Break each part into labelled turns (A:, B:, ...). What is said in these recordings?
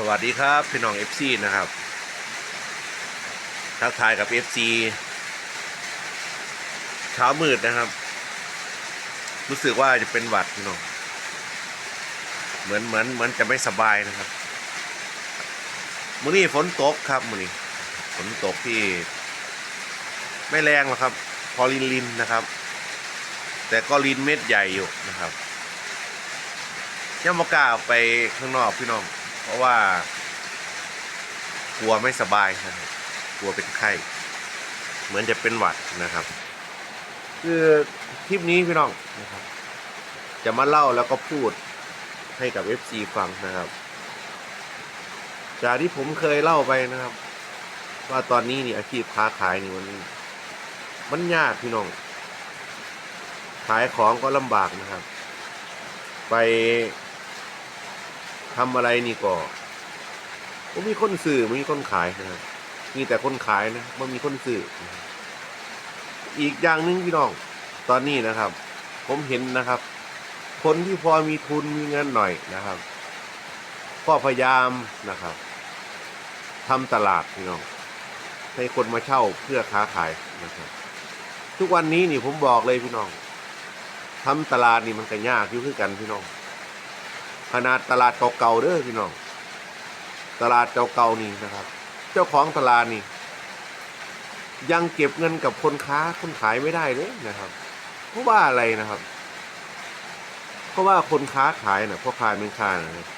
A: สวัสดีครับ พี่น้อง FC นะครับ ทักทายกับ FC เช้ามืดนะครับ รู้สึกว่าจะเป็นหวัดพี่น้อง เหมือนเหมือนเหมือนจะไม่สบายนะครับมื้อนี้ฝนตกครับมื้อนี้ฝนตกที่ ไม่แรงหรอกครับ พอลินลินนะครับ แต่ก็ลินเม็ดใหญ่อยู่นะครับยังไม่กล้ากไปข้างนอกพี่น้อง เพราะว่า กลัวไม่สบายนะครับกลัวเป็นไข้ เหมือนจะเป็นหวัดนะครับ คือคลิปนี้พี่น้องนะครับ จะมาเล่าแล้วก็พูดให้กับ FC ฟังนะครับ จากที่ผมเคยเล่าไปนะครับ ว่าตอนนี้นี่อาชีพค้าขายนี่มันมันยากพี่น้อง ขายของก็ลำบากนะครับ ไป ทำอะไรนี่ก็ก็มีคนซื้อไม่มีคนขายนะครับมีแต่คนขายนะไม่มีคนซื้ออีกอย่างหนึงพี่น้องตอนนี้นะครับ ผมเห็นนะครับ คนที่พอมีทุนมีเงินหน่อยนะครับ ก็พยายามนะครับทำตลาดพี่น้องให้คนมาเช่าเพื่อค้าขายนะครับ ทุกวันนี้นี่ผมบอกเลยพี่น้องทำตลาดนี่มันก็ยากอยู่คือกันพี่น้อง ขนาดตลาดเก่าๆเด้อพี่น้อง ตลาดเก่าๆนี่นะครับ เจ้าของตลาดนี่ ยังเก็บเงินกับคนค้าคนขายไม่ได้เลยนะครับเพราะว่าอะไรนะครับ เพราะว่าคนค้าขายน่ะพ่อค้าแม่ค้าน่ะ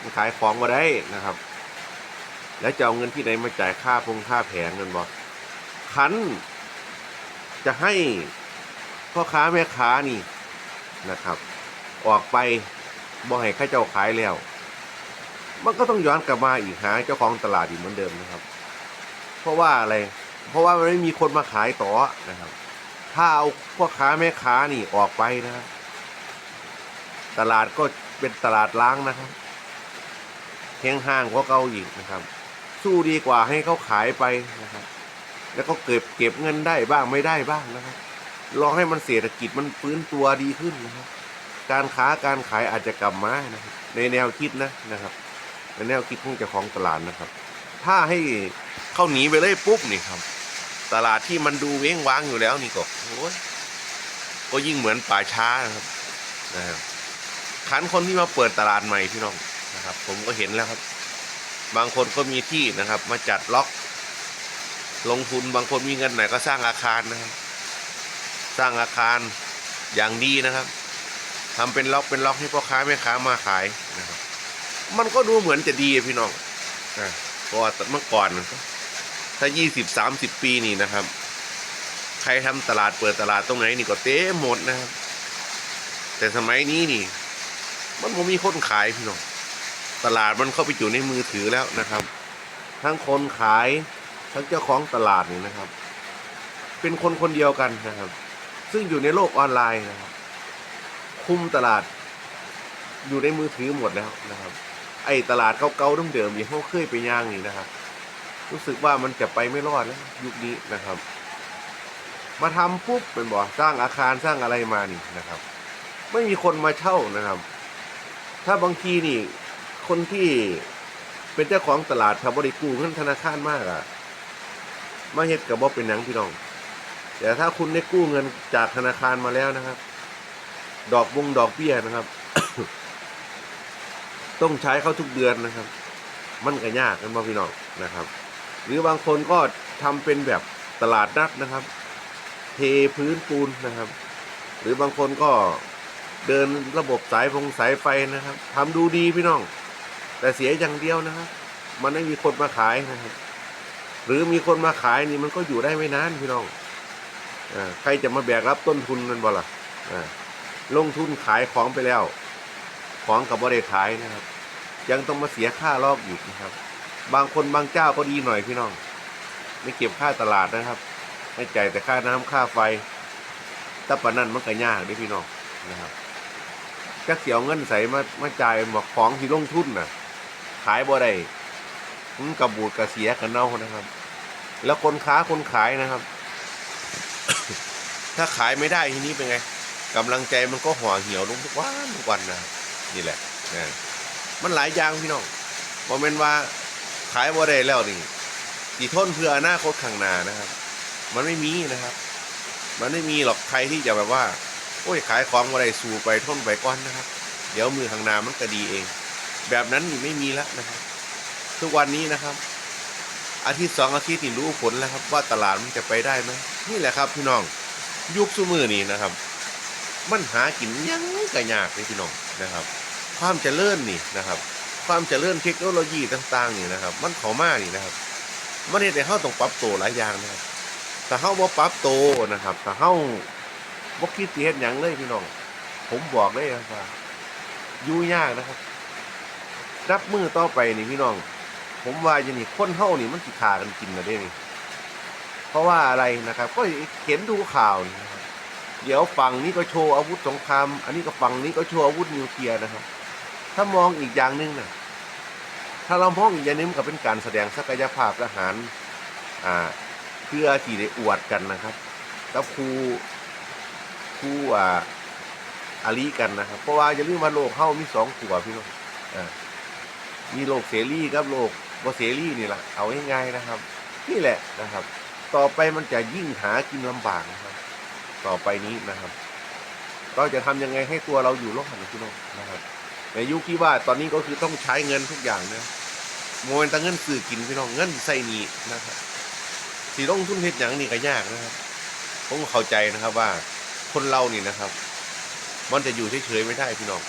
A: มันขายของมาได้นะครับ แล้วจะเอาเงินที่ไหนมาจ่ายค่าพงค่าแผงเงินบอกขันจะให้พ่อค้าแม่ค้านี่นะครับ ออกไป บ่ให้ข้าเจ้าขายแล้ว มันก็ต้องย้อนกลับมาอีกหาเจ้าของตลาดอีกเหมือนเดิมนะครับ เพราะว่าอะไร เพราะว่ามันไม่มีคนมาขายต่อนะครับ ถ้าเอาพ่อค้าแม่ค้านี่ออกไปนะครับตลาดก็เป็นตลาดล้างนะครับแห้งห้างกว่าเก่าอีกนะครับ สู้ดีกว่าให้เขาขายไปนะครับ แล้วก็เก็บเก็บเงินได้บ้างไม่ได้บ้างนะครับ ลองให้มันเศรษฐกิจมันฟื้นตัวดีขึ้นนะครับ การค้าการขายอาจจะกลับมานะครับในแนวคิดนะนะครับในแนวคิดของเจ้าของตลาดนะครับ ถ้าให้เข้าหนีไปเลยปุ๊บนี่ครับ ตลาดที่มันดูเว้งว้างอยู่แล้วนี่ก็โอ้ยก็ยิ่งเหมือนป่าช้านะครับนะครับขันคนที่มาเปิดตลาดใหม่พี่น้องนะครับ ผมก็เห็นแล้วครับ บางคนก็มีที่นะครับ มาจัดล็อก ลงทุนบางคนมีเงินไหนก็สร้างอาคารนะครับ สร้างอาคารอย่างดีนะครับ ทำเป็นล็อกเป็นล็อกให้พ่อค้าแม่ค้ามาขายนะครับ มันก็ดูเหมือนจะดีอะพี่น้องนะเพราะว่าเมื่อก่อนถ้ายี่สิบสามสิบปีนี่นะครับ ใครทำตลาดเปิดตลาดตรงไหนนี่ก็เต้หมดนะครับ แต่สมัยนี้นี่ มันบ่มีคนขายพี่น้องตลาดมันเข้าไปอยู่ในมือถือแล้วนะครับ ทั้งคนขายทั้งเจ้าของตลาดนี่นะครับ เป็นคนคนเดียวกันนะครับ ซึ่งอยู่ในโลกออนไลน์นะครับ คุมตลาดอยู่ในมือถือหมดแล้วนะครับ ไอ้ตลาดเก่าๆเดิมๆที่เขาเคยไปย่างนี่นะครับ รู้สึกว่ามันจะไปไม่รอดแล้วยุคนี้นะครับ มาทำปุ๊บเป็นบ่อสร้างอาคารสร้างอะไรมานี่นะครับ ไม่มีคนมาเช่านะครับ ถ้าบางทีนี่คนที่เป็นเจ้าของตลาดทำบริกูเงินธนาคารมากอะมาเฮ็ดกับบ่เป็นหนังพี่น้องแต่ถ้าคุณได้กู้เงินจากธนาคารมาแล้วนะครับ ดอกวงดอกเบี้ยนะครับ ต้องใช้เข้าทุกเดือนนะครับ มันก็ยากกันบ่พี่น้องนะครับ หรือบางคนก็ทำเป็นแบบตลาดนัดนะครับ เทพื้นปูนนะครับ หรือบางคนก็เดินระบบสายฟงสายไฟนะครับทำดูดีพี่น้อง แต่เสียอย่างเดียวนะครับ มันไม่มีคนมาขายนะครับ หรือมีคนมาขายนี่มันก็อยู่ได้ไม่นานพี่น้องอใครจะมาแบกรับต้นทุนมันบ่ล่ะอ่า ลงทุนขายของไปแล้ว ของกับบ่ได้ขายนะครับ ยังต้องมาเสียค่าลอกอีกนะครับ บางคนบางเจ้าก็ดีหน่อยพี่น้อง ไม่เก็บค่าตลาดนะครับไม่จ่ายแต่ค่าน้ำค่าไฟถ้าปนนั้นมันก็ยากด้พี่น้องนะครับจักเสียเงินใส่มามาจ่ายบอกของที่ลงทุนน่ะ ขายบ่ได้มันกระบูดกระเสียกันเน่านะครับ แล้วคนค้าคนขายนะครับ ถ้าขายไม่ได้ทีนี้เป็นไง กำลังใจมันก็ห่อเหี่ยวลงทุกวันทุกวันนะนี่แหละนะมันหลายอย่างพี่น้องบ่แม่นว่าขายบ่ได้แล้วนี่สิทนเพื่ออนาคตข้างหน้านะครับ มันไม่มีนะครับ มันไม่มีหรอกใครที่จะแบบว่า โอ้ยขายของบ่ได้สู่ไปทนไปก่อนนะครับ เดี๋ยวมือข้างหน้ามันก็ดีเอง แบบนั้นนี่ไม่มีแล้วนะครับ ทุกวันนี้นะครับ อาทิตย์สองอาทิตย์นี่รู้ผลแล้วครับ ว่าตลาดมันจะไปได้ไหมนี่แหละครับ พี่น้องยุคสมือนี้นะครับ มันหากินยังก็ยากเลยพี่น้องนะครับ ความเจริญนี่นะครับ ความเจริญเทคโนโลยีต่างๆนี่นะครับ มันเข้ามานี่นะครับ มันเฮ็ดให้เฮาต้องปรับตัวหลายอย่างนะครับถ้าเฮาบ่ปรับตัวนะครับถ้าเฮาบ่คิดเฮ็ดหยังเลยพี่น้อง ผมบอกเลยครับว่ายู่ยากนะครับรับมือต่อไปนี่พี่น้อง ผมว่าอย่างนี้คนเฮานี่มันสิขากันกินนะเด้นี่เพราะว่าอะไรนะครับ ก็เห็นดูข่าวนี่นะครับ เดี๋ยวฝั่งนี้ก็โชว์อาวุธสงคราม อันนี้ก็ฝั่งนี้ก็โชว์อาวุธนิวเคลียร์นะครับ ถ้ามองอีกอย่างหนึงนะถ้าเรามองอีกอย่างนึงก็เป็นการแสดงศักยภาพทหารอ่าเพื่อที่ได้อวดกันนะครับกับครูครูอ่าอาลีกันนะครับ เพราะว่าอย่าลืมว่าโลกเฮามีสองขัวพี่น้องอ่ามีโลกเสรีกับโลกบ่เสรีนี่แหละเอาง่ายๆนะครับ นี่แหละนะครับ ต่อไปมันจะยิ่งหากินลำบากนะครับ ต่อไปนี้นะครับ เราจะทำยังไงให้ตัวเราอยู่รอดนะพี่น้องนะครับ ในยุคที่ว่าตอนนี้ก็คือต้องใช้เงินทุกอย่างนะโมนตั้งเงินสื่อกินพี่น้องเงินใส่หนีนะครับสีลงทุนเฮ็ดหยังนี่ก็ยากนะครับผมเข้าใจนะครับว่าคนเรานี่นะครับ มันจะอยู่เฉยๆไม่ได้พี่น้อง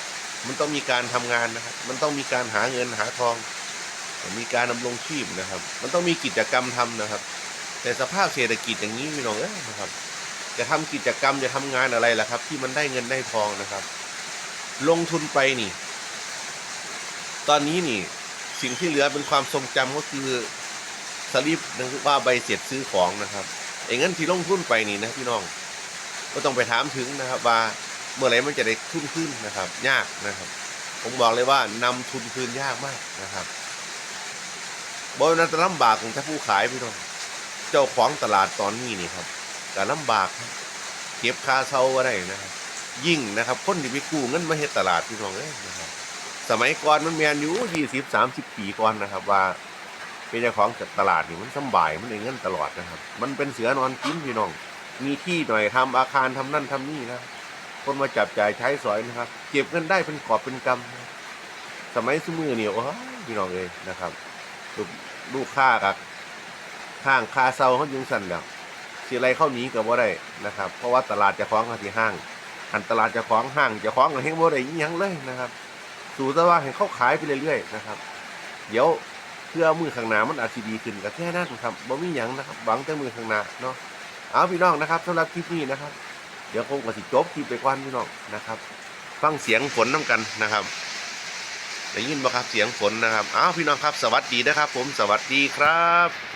A: มันต้องมีการทำงานนะครับ มันต้องมีการหาเงินหาทอง มีการดำรงชีพนะครับ มันต้องมีกิจกรรมทำนะครับ แต่สภาพเศรษฐกิจอย่างนี้พี่น้องเอ้นะครับ จะทำกิจกรรมจะทำงานอะไรล่ะครับ ที่มันได้เงินได้ทองนะครับ ลงทุนไปนี่ ตอนนี้นี่ สิ่งที่เหลือเป็นความทรงจำก็คือสลิปนะว่าใบเสร็จซื้อของนะครับไอ้เงินที่ลงทุนไปนี่นะพี่น้อง ก็ต้องไปถามถึงนะครับว่าเมื่อไหร่มันจะได้ทุนขึ้นนะครับ ยากนะครับ ผมบอกเลยว่านำทุนคืนยากมากนะครับบริษัทลำบากของท่านผู้ขายพี่น้อง เจ้าของตลาดตอนนี้นี่ครับ ก็ลำบากเก็บค่าเช่าก็ได้นะครับยิ่งนะครับ คนที่ไปกู้เงินมาเฮ็ดตลาดพี่น้องเอ้ยนะครับสมัยก่อนมันแมนอยู่ยี่สิบสามสิบปีก่อนนะครับ ว่าเป็นเจ้าของตลาดนี่มันสบายมันได้เงินตลอดนะครับ มันเป็นเสือนอนกินพี่น้อง มีที่หน่อยทำอาคารทำนั่นทำนี่นะคนมาจับจ่ายใช้สอยนะครับ เก็บเงินได้เป็นกอบเป็นกำสมัยสมือเนี่ยโอ้พี่น้องเลยนะครับลูกลูกค้ากับห้างคาเซาเขายุงสั่นแล้ว สิอะไรเข้าหนีกับว่าได้นะครับ เพราะว่าตลาดจะคล้องกับที่ห้าง อันตลาดจะคล้องห้างจะคล้องกับเฮงบ่ได้อิหยังเลยนะครับสู่ต่ว่าให้เขาขายไปเรื่อยๆนะครับ เดี๋ยวเพื่อมือข้างหน้ามันอาจจะดีขึ้นก็แค่นั้นครับบ่มีหยังนะครับหวังแต่มือข้างหน้าเนาะเอาพี่น้องนะครับสำหรับคลิปนี้นะครับ เดี๋ยวคงก็สิจบคลิปไปก่อนพี่น้องนะครับ ฟังเสียงฝนน้ำกันนะครับได้ยินบ่ครับเสียงฝนนะครับอ้าวพี่น้องครับ สวัสดีนะครับ ผมสวัสดีครับ